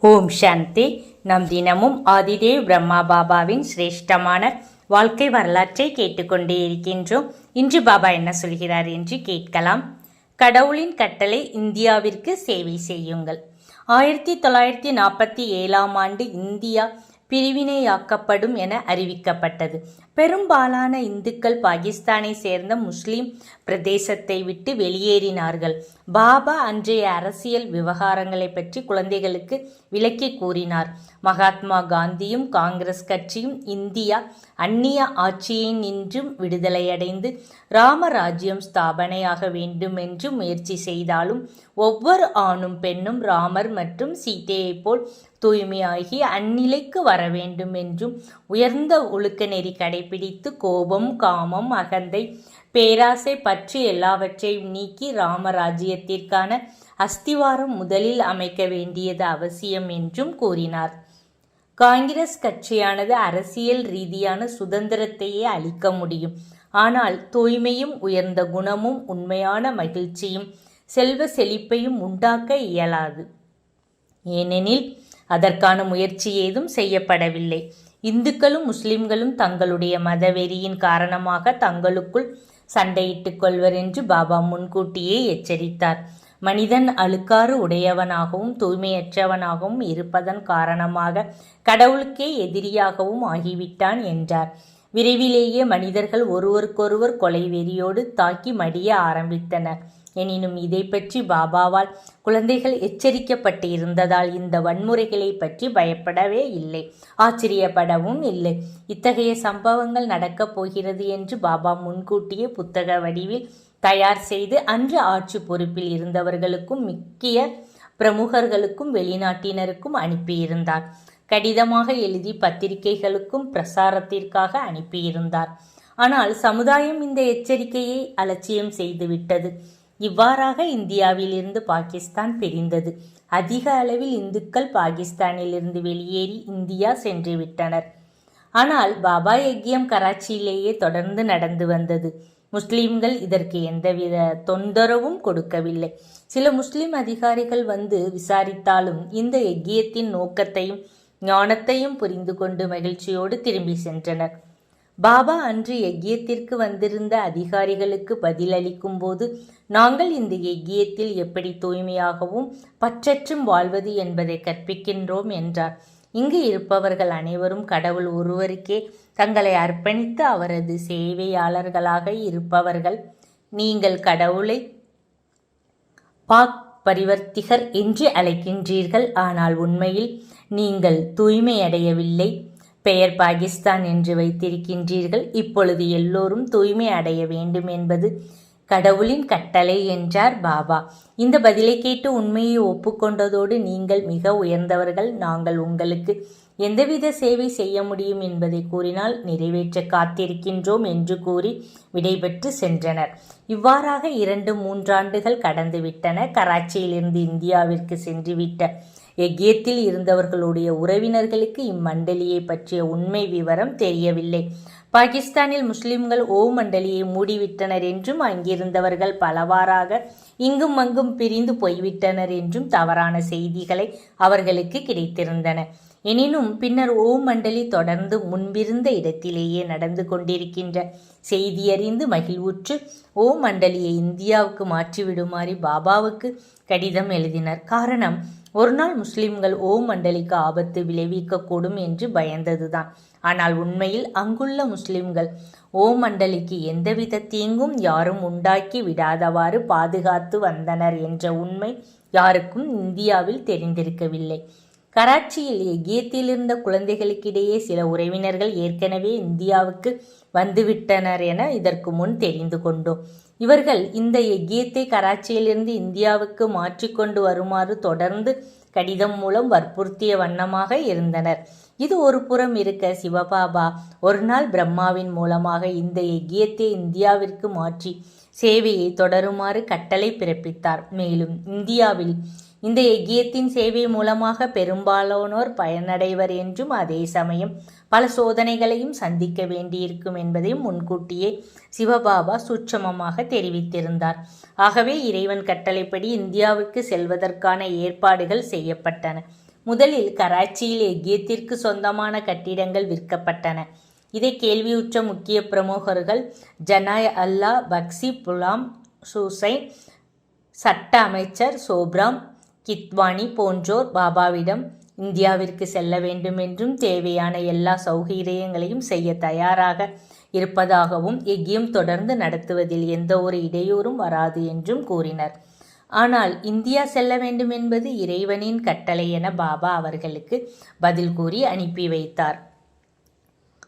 ஓம் சாந்தி. நம் தினமும் ஆதிதேவ் பிரம்மா பாபாவின் சிரேஷ்டமான வாழ்க்கை வரலாற்றை கேட்டுக்கொண்டே இருக்கின்றோம். இன்று பாபா என்ன சொல்கிறார் என்று கேட்கலாம். கடவுளின் கட்டளை இந்தியாவிற்கு சேவை செய்யுங்கள். ஆயிரத்தி தொள்ளாயிரத்தி நாற்பத்தி ஏழாம் ஆண்டு இந்தியா பிரிவினையாக்கப்படும் என அறிவிக்கப்பட்டது. பெரும்பாலான இந்துக்கள் பாகிஸ்தானை சேர்ந்த முஸ்லிம் பிரதேசத்தை விட்டு வெளியேறினார்கள். பாபா அன்றைய அரசியல் விவகாரங்களை பற்றி குழந்தைகளுக்கு விளக்கி கூறினார். மகாத்மா காந்தியும் காங்கிரஸ் கட்சியும் இந்தியா அந்நிய ஆட்சியை நின்றும் விடுதலையடைந்து ராமராஜ்யம் ஸ்தாபனையாக வேண்டும் என்று முயற்சி செய்தாலும் ஒவ்வொரு ஆணும் பெண்ணும் ராமர் மற்றும் சீதையைப் போல் தூய்மையாகி அந்நிலைக்கு வர வேண்டும் என்றும் உயர்ந்த ஒழுக்க நெறி கடைபிடித்து கோபம் காமம் அகந்தை பேராசை பற்றி எல்லாவற்றையும் நீக்கி ராமராஜ்யத்திற்கான அஸ்திவாரம் முதலில் அமைக்க வேண்டியது அவசியம் என்றும் கூறினார். காங்கிரஸ் கட்சியானது அரசியல் ரீதியான சுதந்திரத்தையே அளிக்க முடியும். ஆனால் தூய்மையும் உயர்ந்த குணமும் உண்மையான மகிழ்ச்சியும் செல்வ செழிப்பையும் உண்டாக்க இயலாது. ஏனெனில் அதற்கான முயற்சி ஏதும் செய்யப்படவில்லை. இந்துக்களும் முஸ்லிம்களும் தங்களுடைய மதவெறியின் காரணமாக தங்களுக்குள் சண்டையிட்டுக் கொள்வர் என்று பாபா முன்கூட்டியே எச்சரித்தார். மனிதன் அழுக்காறு உடையவனாகவும் தூய்மையற்றவனாகவும் இருப்பதன் காரணமாக கடவுளுக்கே எதிரியாகவும் ஆகிவிட்டான் என்றார். விரைவிலேயே மனிதர்கள் ஒருவருக்கொருவர் கொலை வெறியோடு தாக்கி மடிய ஆரம்பித்தனர். எனினும் இதை பற்றி பாபாவால் குழந்தைகள் எச்சரிக்கப்பட்டு இருந்ததால் இந்த வன்முறைகளை பற்றி பயப்படவே இல்லை. ஆச்சரியப்படவும் இல்லை. இத்தகைய சம்பவங்கள் நடக்கப் போகிறது என்று பாபா முன்கூட்டியே புத்தக வடிவில் தயார் செய்து அன்று ஆட்சி பொறுப்பில் இருந்தவர்களுக்கும் முக்கிய பிரமுகர்களுக்கும் வெளிநாட்டினருக்கும் அனுப்பியிருந்தார். கடிதமாக எழுதி பத்திரிகைகளுக்கும் பிரசாரத்திற்காக அனுப்பியிருந்தார். ஆனால் சமுதாயம் இந்த எச்சரிக்கையை அலட்சியம் செய்துவிட்டது. இவ்வாறாக இந்தியாவிலிருந்து பாகிஸ்தான் பிரிந்தது. அதிக அளவில் இந்துக்கள் பாகிஸ்தானிலிருந்து வெளியேறி இந்தியா சென்று விட்டனர் ஆனால் பாபா யக்கியம் கராச்சியிலேயே தொடர்ந்து நடந்து வந்தது. முஸ்லிம்கள் இதற்கு எந்தவித தொந்தரவும் கொடுக்கவில்லை. சில முஸ்லிம் அதிகாரிகள் வந்து விசாரித்தாலும் இந்த யக்கியத்தின் நோக்கத்தையும் ஞானத்தையும் புரிந்து கொண்டு மகிழ்ச்சியோடு திரும்பி சென்றனர். பாபா அன்று எக்கியத்திற்கு வந்திருந்த அதிகாரிகளுக்கு பதிலளிக்கும் போது நாங்கள் இந்த எக்கியத்தில் எப்படி தூய்மையாகவும் பற்றற்றும் வாழ்வது என்பதை கற்பிக்கின்றோம் என்றார். இங்கு இருப்பவர்கள் அனைவரும் கடவுள் ஒருவருக்கே தங்களை அர்ப்பணித்து அவரது சேவையாளர்களாக இருப்பவர்கள். நீங்கள் கடவுளை பாக் பரிவர்த்திகர் என்று அழைக்கின்றீர்கள். ஆனால் உண்மையில் நீங்கள் தூய்மையடையவில்லை. பெயர் பாகிஸ்தான் என்று வைத்திருக்கின்றீர்கள். இப்பொழுது எல்லோரும் தூய்மை அடைய வேண்டும் என்பது கடவுளின் கட்டளை என்றார் பாபா. இந்த பதிலை கேட்டு உண்மையை ஒப்புக்கொண்டதோடு நீங்கள் மிக உயர்ந்தவர்கள். நாங்கள் உங்களுக்கு எந்தவித சேவை செய்ய முடியும் என்பதை கூறினால் நிறைவேற்ற காத்திருக்கின்றோம் என்று கூறி விடைபெற்று சென்றனர். இவ்வாறாக இரண்டு மூன்றாண்டுகள் கடந்துவிட்டன. கராச்சியிலிருந்து இந்தியாவிற்கு சென்றுவிட்ட எகியத்தில் இருந்தவர்களுடைய உறவினர்களுக்கு இம்மண்டலியை பற்றிய உண்மை விவரம் தெரியவில்லை. பாகிஸ்தானில் முஸ்லிம்கள் ஓ மண்டலியை மூடிவிட்டனர் என்றும் அங்கிருந்தவர்கள் பலவாறாக இங்கும் அங்கும் பிரிந்து போய்விட்டனர் என்றும் தவறான செய்திகளை அவர்களுக்கு கிடைத்திருந்தன. எனினும் பின்னர் ஓ மண்டலி தொடர்ந்து முன்பிருந்த இடத்திலேயே நடந்து கொண்டிருக்கின்ற செய்தியறிந்து மகிழ்வுற்று ஓ மண்டலியை இந்தியாவுக்கு மாற்றிவிடுமாறு பாபாவுக்கு கடிதம் எழுதினர். காரணம் ஒருநாள் முஸ்லிம்கள் ஓ மண்டலிக்கு ஆபத்து விளைவிக்கக்கூடும் என்று பயந்ததுதான். ஆனால் உண்மையில் அங்குள்ள முஸ்லிம்கள் ஓ மண்டலிக்கு எந்தவித தீங்கும் யாரும் உண்டாக்கி விடாதவாறு பாதுகாத்து வந்தனர் என்ற உண்மை யாருக்கும் இந்தியாவில் தெரிந்திருக்கவில்லை. கராச்சியில் எகியத்தில் இருந்த குழந்தைகளுக்கிடையே சில உறவினர்கள் ஏற்கனவே இந்தியாவுக்கு வந்துவிட்டனர் என இதற்கு முன் தெரிந்து கொண்டோம். இவர்கள் இந்த எகியத்தை கராச்சியிலிருந்து இந்தியாவுக்கு மாற்றிக்கொண்டு வருமாறு தொடர்ந்து கடிதம் மூலம் வற்புறுத்திய வண்ணமாக இருந்தனர். இது ஒரு புறம் இருக்க சிவபாபா ஒரு நாள் பிரம்மாவின் மூலமாக இந்த எக்கியத்தை இந்தியாவிற்கு மாற்றி சேவையை தொடருமாறு கட்டளை பிறப்பித்தார். மேலும் இந்தியாவில் இந்த எக்கியத்தின் சேவை மூலமாக பெரும்பாலானோர் பயனடைவர் என்றும் அதே சமயம் பல சோதனைகளையும் சந்திக்க வேண்டியிருக்கும் என்பதையும் முன்கூட்டியே சிவபாபா சூட்சமமாக தெரிவித்திருந்தார். ஆகவே இறைவன் கட்டளைப்படி இந்தியாவுக்கு செல்வதற்கான ஏற்பாடுகள் செய்யப்பட்டன. முதலில் கராச்சியில் எக்கியத்திற்கு சொந்தமான கட்டிடங்கள் விற்கப்பட்டன. இதை கேள்வியுற்ற முக்கிய பிரமுகர்கள் ஜனாய் அல்லா பக்சி புலாம் சூசை சட்ட அமைச்சர் சோப்ராம் கித்வானி போன்றோர் பாபாவிடம் இந்தியாவிற்கு செல்ல வேண்டும் என்றும் தேவையான எல்லா சௌகரியங்களையும் செய்ய தயாராக இருப்பதாகவும் எக்கியம் தொடர்ந்து நடத்துவதில் எந்த ஒரு இடையூறும் வராது என்றும் கூறினர். ஆனால் இந்தியா செல்ல வேண்டும் என்பது இறைவனின் கட்டளை என பாபா அவர்களுக்கு பதில் கூறி அனுப்பி வைத்தார்.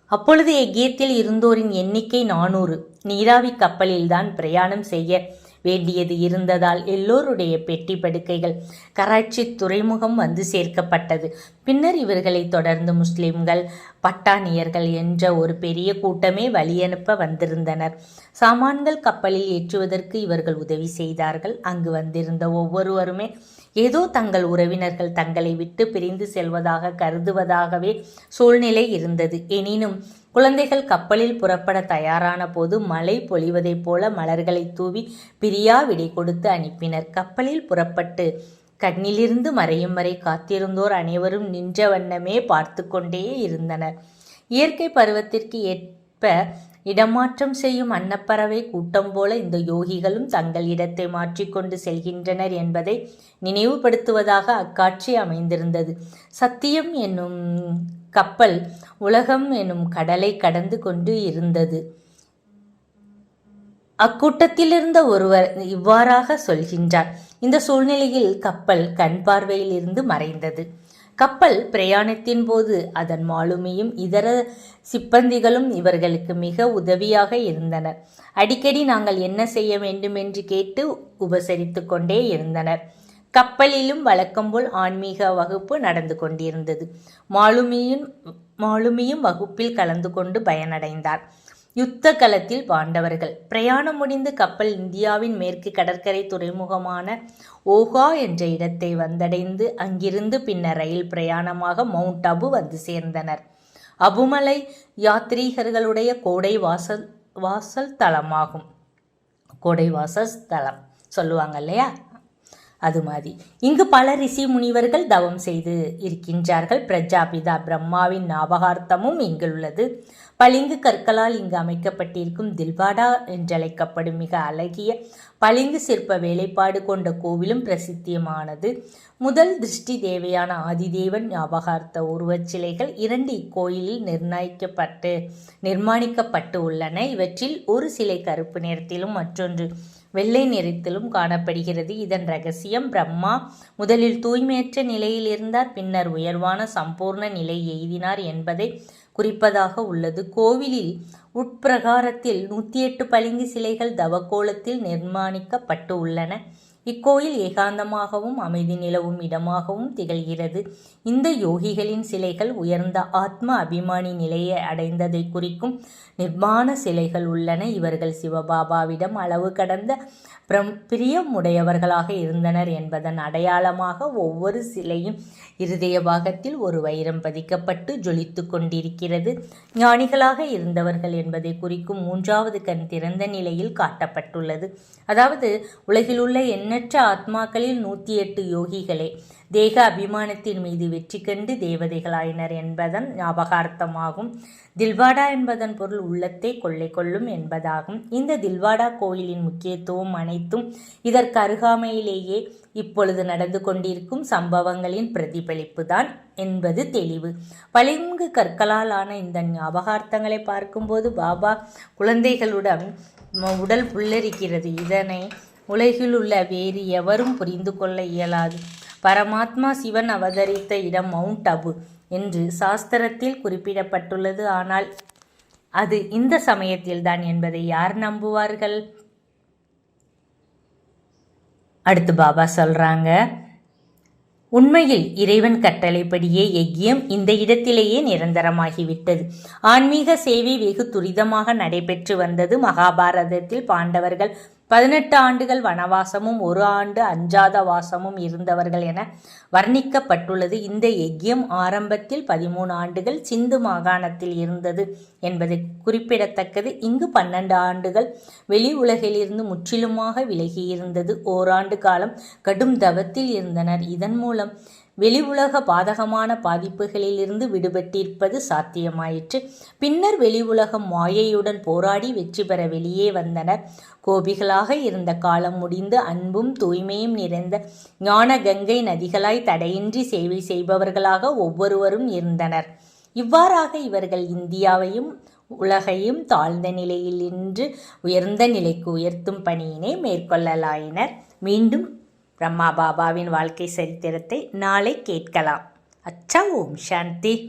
அப்பொழுது எக்கியத்தில் இருந்தோரின் எண்ணிக்கை நானூறு. நீராவி கப்பலில்தான் பிரயாணம் செய்ய வேண்டியது இருந்ததால் எல்லோருடைய பெட்டி படுக்கைகள் கராச்சி துறைமுகம் வந்து சேர்க்கப்பட்டது. பின்னர் இவர்களை தொடர்ந்து முஸ்லிம்கள் பட்டானியர்கள் என்ற ஒரு பெரிய கூட்டமே வழியனுப்ப வந்திருந்தனர். சாமான்கள் கப்பலில் ஏற்றுவதற்கு இவர்கள் உதவி செய்தார்கள். அங்கு வந்திருந்த ஒவ்வொருவருமே ஏதோ தங்கள் உறவினர்கள் தங்களை விட்டு பிரிந்து செல்வதாக கருதுவதாகவே சூழ்நிலை இருந்தது. எனினும் குழந்தைகள் கப்பலில் புறப்பட தயாரான போது மழை பொழிவதைப் போல மலர்களை தூவி பிரியா விடை கொடுத்து அனுப்பினர். கப்பலில் புறப்பட்டு கண்ணிலிருந்து மறையும் வரை காத்திருந்தோர் அனைவரும் நின்ற வண்ணமே பார்த்து கொண்டே இருந்தனர். இயற்கை பருவத்திற்கு ஏற்ப இடமாற்றம் செய்யும் அன்னப்பறவை கூட்டம் போல இந்த யோகிகளும் தங்கள் இடத்தை மாற்றிக்கொண்டு செல்கின்றனர் என்பதை நினைவுபடுத்துவதாக அக்காட்சி அமைந்திருந்தது. சத்தியம் என்னும் கப்பல் உலகம் எனும் கடலை கடந்து கொண்டு இருந்தது. அக்கூட்டத்தில் இருந்த ஒருவர் இவ்வாறாக சொல்கின்றார். இந்த சூழ்நிலையில் கப்பல் கண் பார்வையில் இருந்து மறைந்தது. கப்பல் பிரயாணத்தின் போது அதன் மாலுமியும் இதர சிப்பந்திகளும் இவர்களுக்கு மிக உதவியாக இருந்தனர். அடிக்கடி நாங்கள் என்ன செய்ய வேண்டும் என்று கேட்டு உபசரித்து கொண்டே இருந்தனர். கப்பலிலும் வழக்கம்போல் ஆன்மீக வகுப்பு நடந்து கொண்டிருந்தது. மாலுமியும் மாலுமியும் வகுப்பில் கலந்து கொண்டு பயனடைந்தார். யுத்த களத்தில் பாண்டவர்கள். பிரயாணம் முடிந்து கப்பல் இந்தியாவின் மேற்கு கடற்கரை துறைமுகமான ஓகா என்ற இடத்தை வந்தடைந்து அங்கிருந்து பின்னர் ரயில் பிரயாணமாக மவுண்ட் அபு வந்து சேர்ந்தனர். அபுமலை யாத்ரீகர்களுடைய கோடை வாசல் வாசல் தலமாகும். கோடை வாசல் தலம் சொல்லுவாங்க இல்லையா? அது மாதிரி. இங்கு பல ரிஷி முனிவர்கள் தவம் செய்து இருக்கின்றார்கள். பிரஜாபிதா பிரம்மாவின் ஞாபகார்த்தமும் இங்குள்ளது. பளிங்கு கற்களால் இங்கு அமைக்கப்பட்டிருக்கும் தில்வாடா என்றழைக்கப்படும் மிக அழகிய பளிங்கு சிற்ப வேலைப்பாடு கொண்ட கோவிலும் பிரசித்தியமானது. முதல் திருஷ்டி தேவையான ஆதிதேவன் ஞாபகார்த்த உருவச் சிலைகள் இரண்டு இக்கோயிலில் நிர்ணயிக்கப்பட்டு நிர்மாணிக்கப்பட்டு உள்ளன. இவற்றில் ஒரு சிலை கருப்பு நிறத்திலும் மற்றொன்று வெள்ளை நிறத்திலும் காணப்படுகிறது. இதன் ரகசியம் பிரம்மா. முதலில் தூய்மையற்ற நிலையில் இருந்தார் பின்னர் உயர்வான சம்பூர்ண நிலை எய்தினார் என்பதை குறிப்பதாக உள்ளது. கோவிலில் உட்பிரகாரத்தில் நூற்றி எட்டு பளிங்கு சிலைகள் தவக்கோலத்தில் நிர்மாணிக்கப்பட்டு உள்ளன. இக்கோயில் ஏகாந்தமாகவும் அமைதி நிலவும் இடமாகவும் திகழ்கிறது. இந்த யோகிகளின் சிலைகள் உயர்ந்த ஆத்ம அபிமானி நிலையை அடைந்ததை குறிக்கும் நிர்மாண சிலைகள் உள்ளன. இவர்கள் சிவபாபாவிடம் அளவு கடந்த பிரம் பிரியமுடையவர்களாக இருந்தனர் என்பதன் அடையாளமாக ஒவ்வொரு சிலையும் இருதய பாகத்தில் ஒரு வைரம் பதிக்கப்பட்டு ஜொலித்து கொண்டிருக்கிறது. ஞானிகளாக இருந்தவர்கள் என்பதை குறிக்கும் மூன்றாவது கண் திறந்த நிலையில் காட்டப்பட்டுள்ளது. அதாவது உலகிலுள்ள உள்ள எண்ணற்ற ஆத்மாக்களில் நூற்றி எட்டு யோகிகளே தேக அபிமானத்தின் மீது வெற்றி கண்டு தேவதைகளாயினர் என்பதன் ஞாபகார்த்தமாகும். தில்வாடா என்பதன் பொருள் உள்ளத்தை கொள்ளை கொள்ளும் என்பதாகும். இந்த தில்வாடா கோயிலின் முக்கியத்துவம் அனைத்தும் இதற்கு அருகாமையிலேயே இப்பொழுது நடந்து கொண்டிருக்கும் சம்பவங்களின் பிரதிபலிப்பு தான் என்பது தெளிவு. பளிங்கு கற்களால் ஆன இந்த ஞாபகார்த்தங்களை பார்க்கும்போது பாபா குழந்தைகளுடன் உடல் புல்லரிக்கிறது. இதனை உலகில் உள்ள வேறு எவரும் புரிந்து கொள்ள இயலாது. பரமாத்மா சிவன் அவதரித்த இடம் மவுண்ட் அபு என்று சாஸ்திரத்தில் குறிப்பிடப்பட்டுள்ளது. ஆனால் அது இந்த சமயத்தில்தான் என்பதை யார் நம்புவார்கள்? அடுத்து பாபா சொல்றாங்க உண்மையில் இறைவன் கட்டளைப்படியே எக்கியம் இந்த இடத்திலேயே நிரந்தரமாகிவிட்டது. ஆன்மீக சேவை வெகு துரிதமாக நடைபெற்று வந்தது மகாபாரதத்தில் பாண்டவர்கள். பதினெட்டு ஆண்டுகள் வனவாசமும் ஒரு ஆண்டு அஞ்சாத வாசமும் இருந்தவர்கள் என வர்ணிக்கப்பட்டுள்ளது. இந்த எக்கியம் ஆரம்பத்தில் பதிமூணு ஆண்டுகள் சிந்து மாகாணத்தில் இருந்தது என்பது குறிப்பிடத்தக்கது. இங்கு பன்னெண்டு ஆண்டுகள் வெளி உலகிலிருந்து முற்றிலுமாக விலகியிருந்தது. ஓராண்டு காலம் கடும் தவத்தில் இருந்தனர். இதன் மூலம் வெளி உலக பாதகமான பாதிப்புகளிலிருந்து விடுபட்டிருப்பது சாத்தியமாயிற்று. பின்னர் வெளி உலகம் மாயையுடன் போராடி வெற்றி பெற வெளியே வந்தனர். கோபிகளாக இருந்த காலம் முடிந்து அன்பும் தூய்மையும் நிறைந்த ஞான கங்கை நதிகளாய் தடையின்றி சேவை செய்பவர்களாக ஒவ்வொருவரும் இருந்தனர். இவ்வாறாக இவர்கள் இந்தியாவையும் உலகையும் தாழ்ந்த நிலையில் இன்று உயர்ந்த நிலைக்கு உயர்த்தும் பணியினை மேற்கொள்ளலாயினர். மீண்டும் பிரம்மா பாபாவின் வாழ்க்கை சரித்திரத்தை நாளை கேட்கலாம். அச்சா ஓம் சாந்தி.